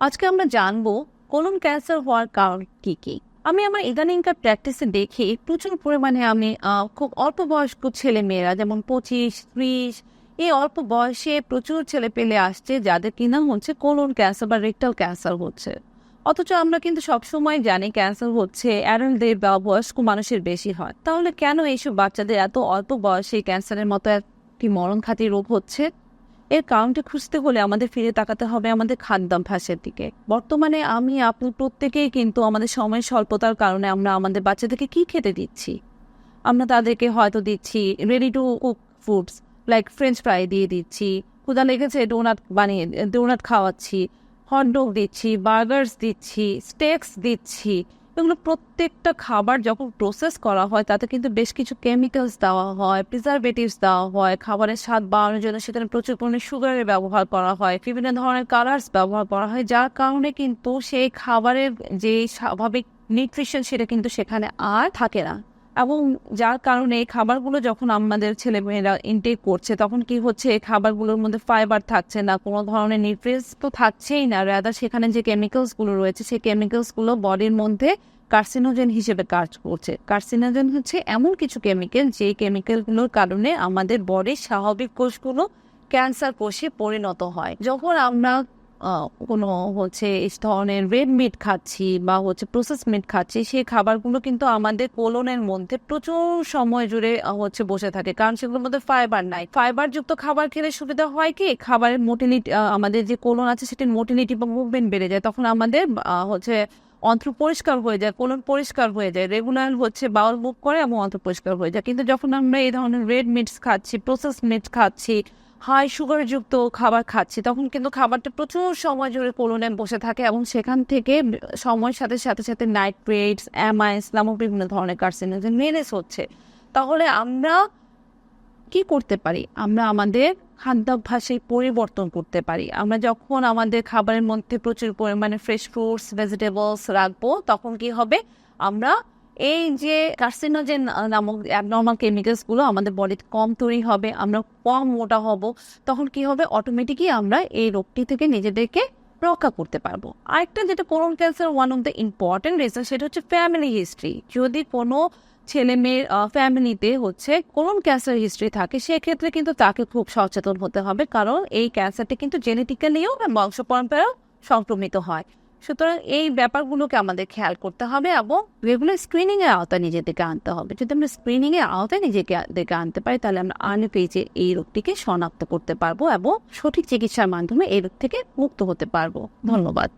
আজকে আমরা জানব কোলন ক্যান্সার হওয়ার কারণ কি কি। আমি আমার ইদানিংকার প্র্যাকটিসে দেখি প্রচুর পরিমাণে আমি খুব অল্প বয়স্ক ছেলে মেয়েরা যেমন পঁচিশ, ত্রিশ, এই অল্প বয়সে প্রচুর ছেলে পেলে আসছে যাদের কিনা হচ্ছে কোলন ক্যান্সার বা রেক্টাল ক্যান্সার হচ্ছে। অথচ আমরা কিন্তু সবসময় জানি ক্যান্সার হচ্ছে অ্যাডাল্টদের বা বয়স্ক মানুষের বেশি হয়। তাহলে কেন এইসব বাচ্চাদের এত অল্প বয়সে ক্যান্সারের মতো একটি মরণঘাতী রোগ হচ্ছে? এর কারণটা খুঁজতে হলে আমাদের ফিরে তাকাতে হবে আমাদের খাদ্যাভ্যাসের দিকে। বর্তমানে আমি আপনি প্রত্যেকেই কিন্তু আমাদের সময় স্বল্পতার কারণে আমরা আমাদের বাচ্চাদেরকে কি খেতে দিচ্ছি? আমরা তাদেরকে হয়তো দিচ্ছি ready to cook foods like French fry দিয়ে দিচ্ছি ক্ষুদা লেগেছে ডোনাট বানিয়ে ডোনাট খাওয়াচ্ছি হটডগ দিচ্ছি বার্গার্স দিচ্ছি স্টেক্স দিচ্ছি এগুলো প্রত্যেকটা খাবার যখন প্রসেস করা হয়, তাতে কিন্তু বেশ কিছু কেমিক্যালস দেওয়া হয় প্রিজারভেটিভস দেওয়া হয়, খাবারের স্বাদ বাড়ানোর জন্য সেখানে প্রচুর পরিমাণে সুগারের ব্যবহার করা হয়, বিভিন্ন ধরনের কালার্স ব্যবহার করা হয়, যার কারণে কিন্তু সেই খাবারের যে স্বাভাবিক নিউট্রিশন সেটা কিন্তু সেখানে আর থাকে না। এবং যার কারণে এই খাবারগুলো যখন আমাদের ছেলেমেয়েরা ইনটেক করছে, তখন কি হচ্ছে, এই খাবারগুলোর মধ্যে ফাইবার থাকছে না, কোনো ধরনের নিউট্রিয়েন্টস তো থাকছেই না। রাদার সেখানে যে কেমিক্যালসগুলো রয়েছে, সেই কেমিক্যালসগুলো বডির মধ্যে কার্সিনোজেন হিসেবে কাজ করছে। কার্সিনোজেন হচ্ছে এমন কিছু কেমিক্যাল যে কেমিক্যালগুলোর কারণে আমাদের বডির স্বাভাবিক কোষগুলো ক্যান্সার কোষে পরিণত হয়। যখন আমরা কোনো হচ্ছে ধরনের রেড মিট খাচ্ছি বা হচ্ছে প্রসেস মিট খাচ্ছি, সেই খাবারগুলো কিন্তু আমাদের কোলনের মধ্যে প্রচুর সময় জুড়ে হচ্ছে বসে থাকে। কারণ সেগুলোর মধ্যে ফাইবার নাই। ফাইবার যুক্ত খাবার খেলে সুবিধা হয় কি? খাবারের মোটিলিটি আমাদের যে কোলন আছে সেটির মোটিলিটি বা মুভমেন্ট বেড়ে যায়। তখন আমাদের হচ্ছে অন্ত্র পরিষ্কার হয়ে যায়, কোলন পরিষ্কার হয়ে যায়। রেগুলার হচ্ছে বাউল মুভ করে এবং অন্ত্র পরিষ্কার হয়ে যায়। কিন্তু যখন আমরা এই ধরনের রেড মিটস খাচ্ছি প্রসেস মিট খাচ্ছি হাই সুগারযুক্ত খাবার খাচ্ছি, তখন কিন্তু খাবারটা প্রচুর সময় জুড়ে কোলনে বসে থাকে এবং সেখান থেকে সময়ের সাথে সাথে সাথে নাইট্রেটস অ্যামাইন্স নামক বিভিন্ন ধরনের কার্সিনোজেন মেনেস হচ্ছে। তাহলে আমরা কি করতে পারি? আমরা আমাদের খাদ্যাভ্যাসে পরিবর্তন করতে পারি। আমরা যখন আমাদের খাবারের মধ্যে প্রচুর পরিমাণে ফ্রেশ ফ্রুটস ভেজিটেবলস রাখব, তখন কি হবে? আমরা এই যে কার্সিনোজেন নামক অ্যাবনর্মাল কেমিক্যালসগুলো আমাদের বডিতে কম তৈরি হবে, আমরা কম মোটা হব, তখন কি হবে? অটোমেটিকই আমরা এই রোগটি থেকে নিজেদেরকে রক্ষা করতে পারব। আরেকটা যেটা colon cancer one of the important reason সেটা হচ্ছে ফ্যামিলি হিস্ট্রি যদি কোনো ছেলে মেয়ের ফ্যামিলিতে হচ্ছে কোলন ক্যান্সার হিস্ট্রি থাকে, সেক্ষেত্রে কিন্তু তাকে খুব সচেতন হতে হবে, কারণ এই ক্যান্সারটি কিন্তু জেনেটিক্যালিও বংশ পরম্পরাও সংক্রমিত হয়। সুতরাং এই ব্যাপারগুলোকে আমাদের খেয়াল করতে হবে এবং রেগুলার স্ক্রিনিংয়ের আওতায় নিজেদেরকে আনতে হবে। যদি আমরা স্ক্রিনিংয়ের আওতায় নিজেকে আনতে পারি, তাহলে আমরা আর্লি পেজে এই রোগটিকে শনাক্ত করতে পারব এবং সঠিক চিকিৎসার মাধ্যমে এই রোগ থেকে মুক্ত হতে পারব। ধন্যবাদ।